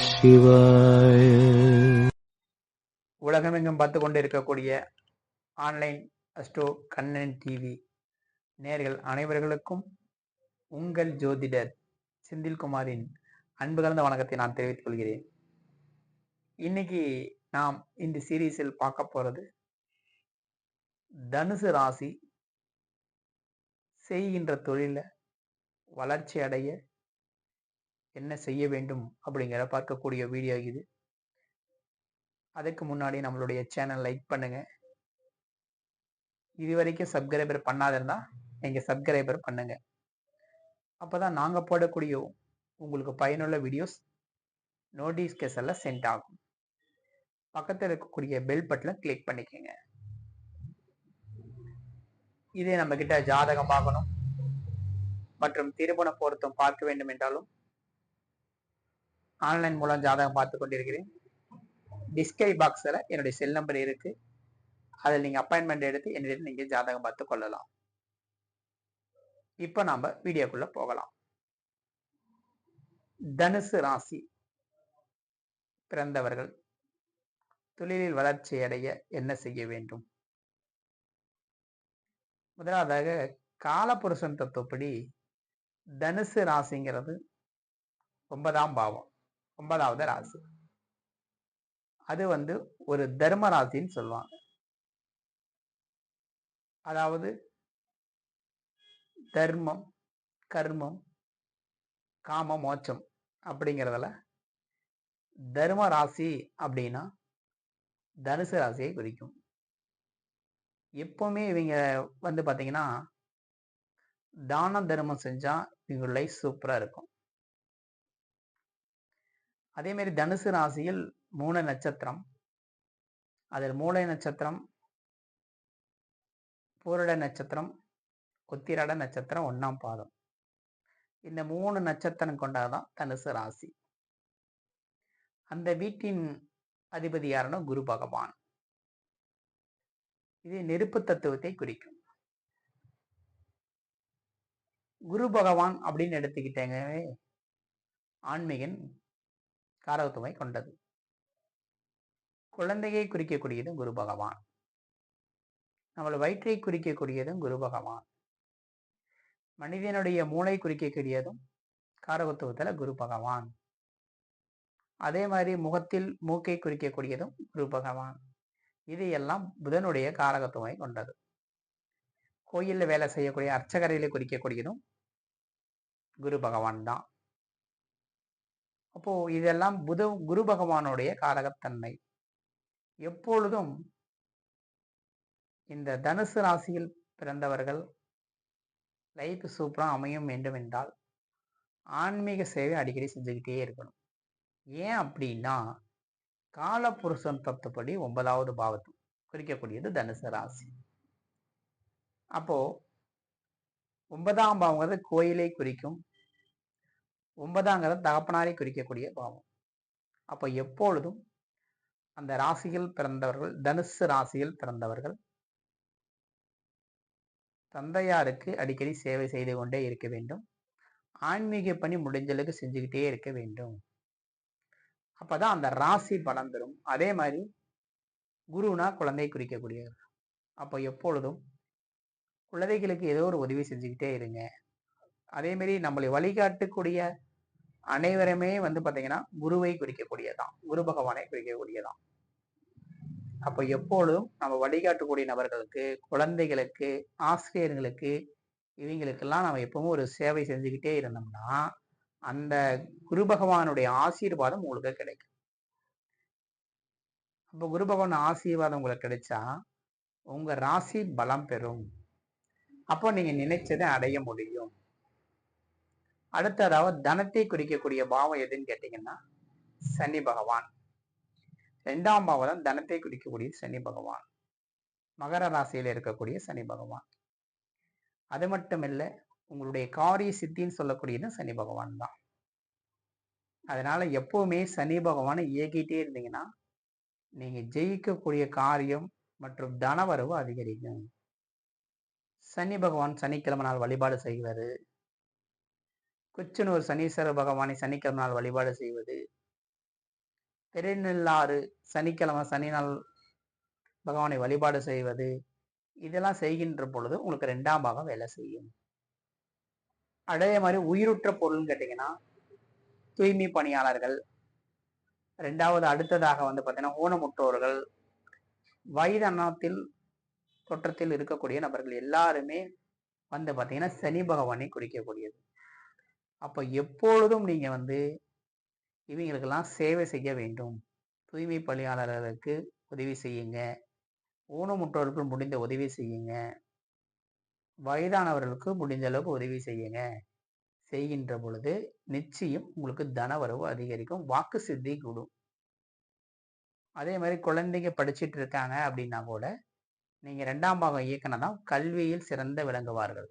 சிவாய. உலகமெங்கும் பார்த்து கொண்டு இருக்கக்கூடிய ஆன்லைன் அஸ்டோ கண்ணன் டிவி நேர்கள் அனைவர்களுக்கும் உங்கள் ஜோதிடர் செந்தில்குமாரின் அன்பு கலந்த வணக்கத்தை நான் தெரிவித்துக் கொள்கிறேன். இன்னைக்கு நாம் இந்த சீரீஸில் பார்க்க போறது தனுசு ராசி செய்கின்ற தொழில வளர்ச்சி அடைய என்ன செய்ய வேண்டும் அப்படிங்கிற பார்க்கக்கூடிய வீடியோ இது. அதுக்கு முன்னாடி நம்மளுடைய சேனல் லைக் பண்ணுங்க. இது வரைக்கும் சப்ஸ்கிரைபர் பண்ணாத நீங்கள் சப்ஸ்கிரைபர் பண்ணுங்க. அப்பதான் நாங்கள் போடக்கூடிய உங்களுக்கு பயனுள்ள வீடியோஸ் நோட்டிஃபிகேஷன்ல சென்ட் ஆகும். பக்கத்தில் இருக்கக்கூடிய பெல் பட்டனை கிளிக் பண்ணிக்கோங்க. இதே நம்ம கிட்ட ஜாதகம் பார்க்கணும். மற்றும் திருமண பொருத்தம் பார்க்க வேண்டும் என்றாலும் ஆன்லைன் மூலம் ஜாதகம் பார்த்து கொண்டிருக்கிறேன். டிஸ்கை பாக்ஸில் என்னுடைய செல் நம்பர் இருக்குது அதில் நீங்கள் அப்பாயின்மெண்ட் எடுத்து என்னிடம் நீங்கள் ஜாதகம் பார்த்து கொள்ளலாம். இப்போ நாம் வீடியோக்குள்ளே போகலாம். தனுசு ராசி பிறந்தவர்கள் தொழிலில் வளர்ச்சி அடைய என்ன செய்ய வேண்டும்? முதலாவதாக காலபுருஷன் தத்துவப்படி தனுசு ராசிங்கிறது ஒன்பதாம் பாவம். ஒன்பதாவது ராசி. அது வந்து ஒரு தர்ம ராசின்னு சொல்லுவாங்க. அதாவது தர்மம் கர்மம் காம மோட்சம் அப்படிங்கிறதுல தர்ம ராசி அப்படின்னா தனுசு ராசியை குறிக்கும். எப்பவுமே இவங்க வந்து பார்த்தீங்கன்னா தான தர்மம் செஞ்சால் இவங்க லைஃப் சூப்பராக இருக்கும். அதேமாரி தனுசு ராசியில் மூல நட்சத்திரம். அதில் மூளை நட்சத்திரம் பூரட நட்சத்திரம் உத்திரட நட்சத்திரம் ஒன்றாம் பாதம். இந்த மூணு நட்சத்திரம் கொண்டாதான் தனுசு ராசி. அந்த வீட்டின் அதிபதி யாருன்னா குரு பகவான். இது நெருப்பு தத்துவத்தை குறிக்கும். குரு பகவான் அப்படின்னு எடுத்துக்கிட்டேங்கவே ஆன்மீகன் காரகத்துவமை கொண்டது. குழந்தையை குறிக்கக்கூடியதும் குரு பகவான். நம்மளை வயிற்றை குறிக்கக்கூடியதும் குரு பகவான். மனிதனுடைய மூளை குறிக்கக்கூடியதும் காரகத்துவத்துல குரு பகவான். அதே மாதிரி முகத்தில் மூக்கை குறிக்கக்கூடியதும் குரு பகவான். இது எல்லாம் புதனுடைய காரகத்துவமை கொண்டது. கோயிலில் வேலை செய்யக்கூடிய அர்ச்சகரையில குறிக்கக்கூடியதும் குரு பகவான் தான். அப்போ இதெல்லாம் புத குரு பகவானுடைய காரகத்தன்மை. எப்பொழுதும் இந்த தனுசு ராசியில் பிறந்தவர்கள் லைஃப் சூப்பராக அமையும் வேண்டும் என்றால் ஆன்மீக சேவை அடிக்கடி செஞ்சுக்கிட்டே இருக்கணும். ஏன் அப்படின்னா காலபுருஷன் தத்துப்படி ஒன்பதாவது பாவத்தும் குறிக்கக்கூடியது தனுசு ராசி. அப்போது ஒன்பதாம் பாவங்கிறது கோயிலை குறிக்கும் ஒன்பதாங்கிறது தகப்பனாரை குறிக்கக்கூடிய பாவம். அப்போ எப்பொழுதும் அந்த ராசியில் பிறந்தவர்கள் தனுசு ராசியில் பிறந்தவர்கள் தந்தையாருக்கு அடிக்கடி சேவை செய்து கொண்டே இருக்க வேண்டும். ஆன்மீக பணி முடிஞ்சளவுக்கு செஞ்சுக்கிட்டே இருக்க வேண்டும். அப்போதான் அந்த ராசி பலம் பெறும் அதே மாதிரி குருனா குழந்தை குறிக்கக்கூடியவர். அப்போ எப்பொழுதும் குழந்தைகளுக்கு ஏதோ ஒரு உதவி செஞ்சுக்கிட்டே இருங்க. அதேமாரி நம்மளை வழிகாட்டக்கூடிய அனைவருமே வந்து பார்த்தீங்கன்னா குருவை குறிக்கக்கூடியதான் குரு பகவானை குறிக்கக்கூடியதான் அப்போ எப்பொழுதும் நம்ம வழிகாட்டக்கூடிய நபர்களுக்கு குழந்தைகளுக்கு ஆசிரியர்களுக்கு இவங்களுக்கெல்லாம் நம்ம எப்பவும் ஒரு சேவை செஞ்சுக்கிட்டே இருந்தோம்னா அந்த குரு பகவானுடைய ஆசீர்வாதம் உங்களுக்கு கிடைக்கும். அப்போ குரு பகவான் ஆசீர்வாதம் உங்களுக்கு கிடைச்சா உங்கள் ராசி பலம் பெறும். அப்போ நீங்கள் நினைச்சதை அடைய முடியும். அடுத்ததாவது தனத்தை குறிக்கக்கூடிய பாவம் எதுன்னு கேட்டீங்கன்னா சனி பகவான். ரெண்டாம் பாவம் தான் தனத்தை குறிக்கக்கூடிய சனி பகவான். மகர ராசியில் இருக்கக்கூடிய சனி பகவான். அது மட்டும் இல்லை உங்களுடைய காரிய சித்தின்னு சொல்லக்கூடியது சனி பகவான் தான். அதனால எப்பவுமே சனி பகவானை இயக்கிட்டே இருந்தீங்கன்னா நீங்க ஜெயிக்கக்கூடிய காரியம் மற்றும் தனவரவு அதிகரிக்கும். சனி பகவான் சனிக்கிழமை நாள் வழிபாடு செய்வது குச்சனூர் சனீஸ்வர பகவானை சனிக்கிழமை நாள் வழிபாடு செய்வது. பெருநெல்லாறு சனிக்கிழமை சனி நாள் பகவானை வழிபாடு செய்வது. இதெல்லாம் செய்கின்ற பொழுது உங்களுக்கு ரெண்டாம் பாகம் வேலை செய்யும். அதே மாதிரி உயிருற்ற பொருள்னு கேட்டிங்கன்னா தூய்மை பணியாளர்கள் ரெண்டாவது அடுத்ததாக வந்து பார்த்தீங்கன்னா ஊனமுற்றோர்கள் வயதானத்தில் தோற்றத்தில் இருக்கக்கூடிய நபர்கள் எல்லாருமே வந்து பார்த்தீங்கன்னா சனி பகவானை குறிக்கக்கூடியது. அப்போ எப்பொழுதும் நீங்கள் வந்து இவங்களுக்கெல்லாம் சேவை செய்ய வேண்டும். தூய்மை பணியாளர்களுக்கு உதவி செய்யுங்க. ஊனமுற்றோருக்கு முடிந்த உதவி செய்யுங்க. வயதானவர்களுக்கு முடிந்த அளவுக்கு உதவி செய்யுங்க. செய்கின்ற பொழுது நிச்சயம் உங்களுக்கு தனவரவு அதிகரிக்கும். வாக்கு சித்தி கூடும். அதே மாதிரி குழந்தைங்க படிச்சுட்டு இருக்காங்க அப்படின்னா கூட நீங்கள் ரெண்டாம் பாகம் இயக்கினா கல்வியில் சிறந்த விளங்குவார்கள்.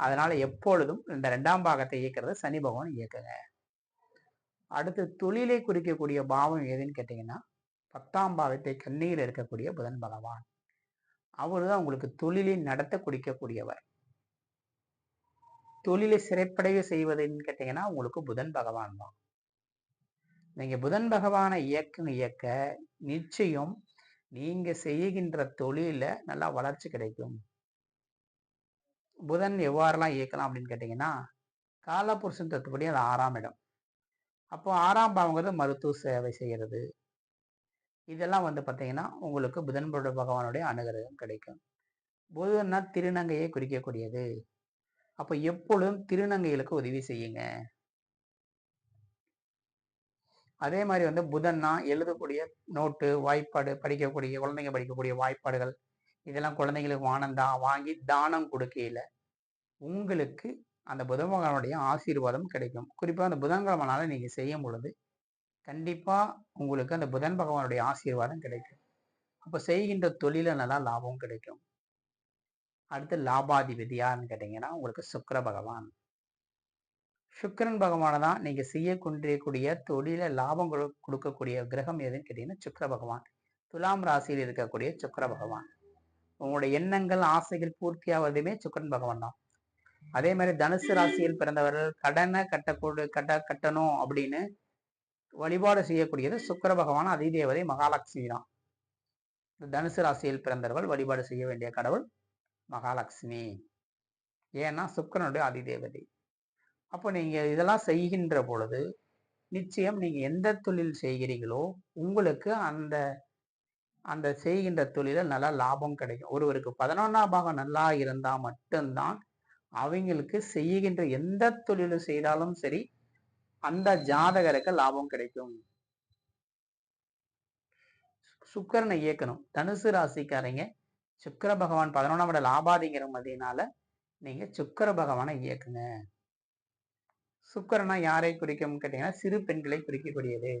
அதனால எப்பொழுதும் இந்த ரெண்டாம் பாகத்தை இயக்கிறது சனி பகவான் இயக்குங்க. அடுத்து தொழிலை குறிக்கக்கூடிய பாவம் எதுன்னு கேட்டீங்கன்னா பத்தாம் பாவத்தை கண்ணீர் இருக்கக்கூடிய புதன் பகவான். அவர் தான் உங்களுக்கு தொழிலை நடத்த குடிக்கக்கூடியவர் தொழிலை சிறைப்படைய செய்வதுன்னு கேட்டீங்கன்னா உங்களுக்கு புதன் பகவான் தான். நீங்க புதன் பகவானை இயக்க இயக்க நிச்சயம் நீங்க செய்கின்ற தொழிலில் நல்லா வளர்ச்சி கிடைக்கும். புதன் எவ்வாறெல்லாம் இயக்கலாம் அப்படின்னு கேட்டிங்கன்னா காலபுருஷன் தத்துப்படி அது ஆறாம் இடம். அப்போ ஆறாம் பாவங்கிறது மருத்துவ சேவை செய்கிறது. இதெல்லாம் வந்து பார்த்தீங்கன்னா உங்களுக்கு புதன் பகவானுடைய அனுகிரகம் கிடைக்கும். புதன்னா திருநங்கையை குறிக்கக்கூடியது. அப்போ எப்பொழுதும் திருநங்கைகளுக்கு உதவி செய்யுங்க. அதே மாதிரி வந்து புதன்னா எழுதக்கூடிய நோட்டு வாய்ப்பாடு படிக்கக்கூடிய குழந்தைங்க படிக்கக்கூடிய வாய்ப்பாடுகள் இதெல்லாம் குழந்தைங்களுக்கு வானந்தா வாங்கி தானம் கொடுக்கையில் உங்களுக்கு அந்த புதன் ஆசீர்வாதம் கிடைக்கும். குறிப்பாக அந்த புதன்கிழமனால நீங்கள் செய்யும் பொழுது கண்டிப்பாக உங்களுக்கு அந்த புதன் பகவானுடைய ஆசீர்வாதம் கிடைக்கும். அப்போ செய்கின்ற தொழில நல்லா லாபம் கிடைக்கும். அடுத்து லாபாதிபதி யாருன்னு கேட்டிங்கன்னா உங்களுக்கு சுக்கர பகவான். சுக்கரன் பகவானை தான் நீங்கள் செய்யக்கூடிய தொழில லாபம் கொடுக்கக்கூடிய கிரகம் எதுன்னு கேட்டிங்கன்னா சுக்கர பகவான். துலாம் ராசியில் இருக்கக்கூடிய சுக்கர பகவான். உங்களுடைய எண்ணங்கள் ஆசைகள் பூர்த்தியாவதுமே சுக்கரன் பகவான் தான். அதே மாதிரி தனுசு ராசியில் பிறந்தவர்கள் கடனை கட்டக்கூட கட்ட கட்டணும் அப்படின்னு வழிபாடு செய்யக்கூடியது சுக்கர பகவான் அதிதேவதை மகாலட்சுமி தான். தனுசு ராசியில் பிறந்தவர்கள் வழிபாடு செய்ய வேண்டிய கடவுள் மகாலட்சுமி. ஏன்னா சுக்கரனுடைய அதிதேவதை. அப்போ நீங்கள் இதெல்லாம் செய்கின்ற பொழுது நிச்சயம் நீங்கள் எந்த தொழில் செய்கிறீங்களோ உங்களுக்கு அந்த அந்த செய்கின்ற தொழிலில் நல்லா லாபம் கிடைக்கும். ஒருவருக்கு பதினொன்றாம் பாகம் நல்லா இருந்தால் மட்டும்தான் அவங்களுக்கு செய்கின்ற எந்த தொழிலும் செய்தாலும் சரி அந்த ஜாதகருக்கு லாபம் கிடைக்கும். சுக்கரனை இயக்கணும். தனுசு ராசிக்காரங்க சுக்கர பகவான் பதினொன்றாம் இட லாபாதிங்கிற மதியனால நீங்க சுக்கர பகவானை இயக்குங்க. சுக்கரனா யாரை குறிக்கும் கேட்டீங்கன்னா சிறு பெண்களை குறிக்கக்கூடியது.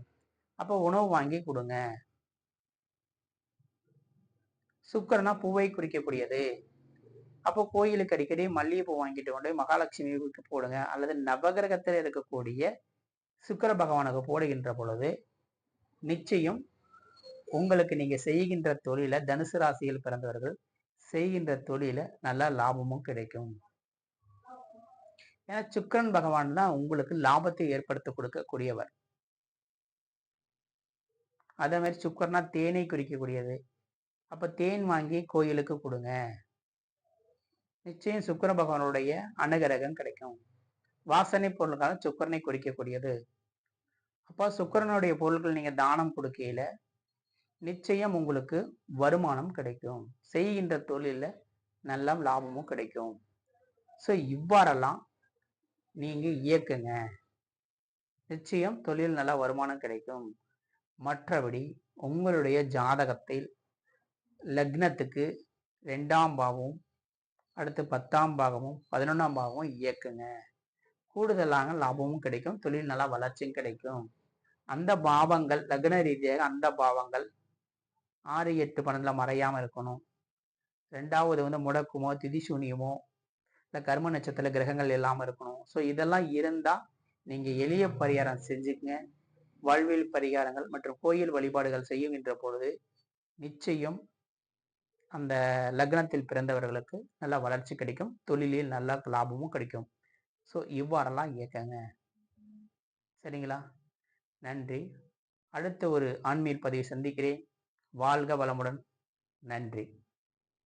அப்போ உணவு வாங்கி கொடுங்க. சுக்கரனா பூவை குறிக்கக்கூடியது. அப்போ கோயிலுக்கு அடிக்கடி மல்லிகைப்பூ வாங்கிட்டு கொண்டு மகாலட்சுமிக்கு போடுங்க. அல்லது நவகிரகத்தில் இருக்கக்கூடிய சுக்கர பகவானுக்கு போடுகின்ற பொழுது நிச்சயம் உங்களுக்கு நீங்கள் செய்கின்ற தொழிலை தனுசு ராசியில் பிறந்தவர்கள் செய்கின்ற தொழில நல்ல லாபமும் கிடைக்கும். ஏன்னா சுக்கரன் பகவான் தான் உங்களுக்கு லாபத்தை ஏற்படுத்தி கொடுக்கக்கூடியவர். அதே மாதிரி சுக்கரனா தேனை குறிக்கக்கூடியது. அப்போ தேன் வாங்கி கோயிலுக்கு கொடுங்க. நிச்சயம் சுக்கர பகவானுடைய அனுகிரகம் கிடைக்கும். வாசனை பொருளுக்காக சுக்கரனை குறிக்கக்கூடியது அப்போ சுக்கரனுடைய பொருட்கள் நீங்கள் தானம் கொடுக்கையில நிச்சயம் உங்களுக்கு வருமானம் கிடைக்கும். செய்கின்ற தொழிலில் நல்ல லாபமும் கிடைக்கும். ஸோ இவ்வாறெல்லாம் நீங்கள் இயக்குங்க. நிச்சயம் தொழில் நல்ல வருமானம் கிடைக்கும். மற்றபடி உங்களுடைய ஜாதகத்தில் லக்னத்துக்கு ரெண்டாம் பாவம் அடுத்து பத்தாம் பாகமும் பதினொன்றாம் பாகமும் இயக்குங்க. கூடுதலாக லாபமும் கிடைக்கும் தொழில் நல்லா வளர்ச்சியும் கிடைக்கும். அந்த பாவங்கள் லக்ன ரீதியாக அந்த பாவங்கள் ஆறு எட்டு பன்னெண்டில் மறையாமல் இருக்கணும். ரெண்டாவது வந்து முடக்குமோ திதிசூனியமோ இல்லை கர்ம நட்சத்திர கிரகங்கள் இல்லாமல் இருக்கணும். ஸோ இதெல்லாம் இருந்தால் நீங்கள் எளிய பரிகாரம் செஞ்சுக்கங்க. வாழ்வியல் பரிகாரங்கள் மற்றும் கோயில் வழிபாடுகள் செய்யுகின்ற பொழுது நிச்சயம் அந்த லக்னத்தில் பிறந்தவர்களுக்கு நல்ல வளர்ச்சி கிடைக்கும். தொழிலில் நல்ல லாபமும் கிடைக்கும். ஸோ இவ்வாறெல்லாம் இயக்கங்க. சரிங்களா? நன்றி. அடுத்த ஒரு ஆன்மீக பதிவை சந்திக்கிறேன். வாழ்க வளமுடன். நன்றி.